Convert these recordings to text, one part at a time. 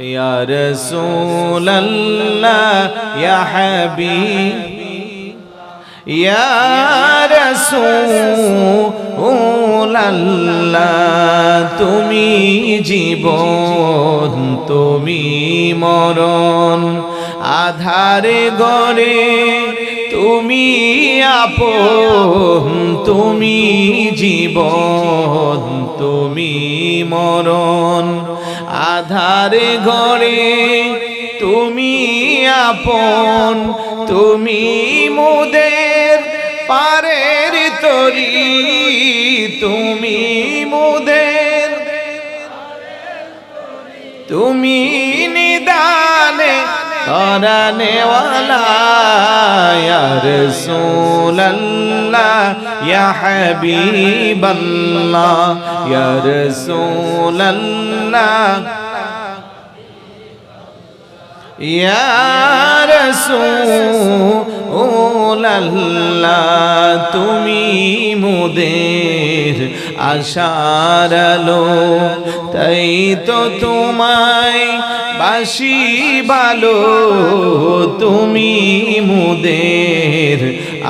يا رسول الله يا حبيب يا رسول الله তুমি জীবন তুমি মরণ আধারে গরে তুমি আপন, তুমি জীবন, তুমি মরণ। আধারে ঘরে তুমি আপন, তুমি মুদের পারের তরি। তুমি মুদের তুমি নিদানে তরানেওয়ালা ইয়া রাসূলুল্লাহ ইয়া হাবিবাল্লাহ ইয়া রাসূলুল্লাহ ইয়া রাসূলুল্লাহ তুমি মোদের আশার আলো, তাই তো তোমায় বাসি ভালো তুমি মুদের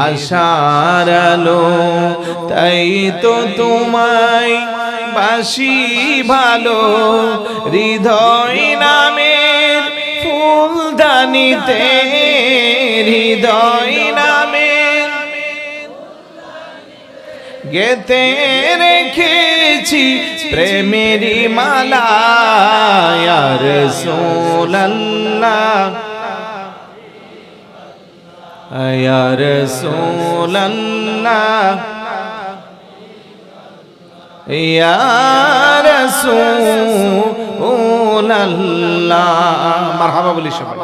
আশার আলো, তাই তো তোমায় বাসি ভালো হৃদয় নামের ফুলদানিতে, হৃদয় গেতে রেখেছি প্রেমেরি মালা আর সোল্লাহ আর সোল্লাহ ইয়া রাসূলুল্লাহ। মারহাবা বলি সবাই।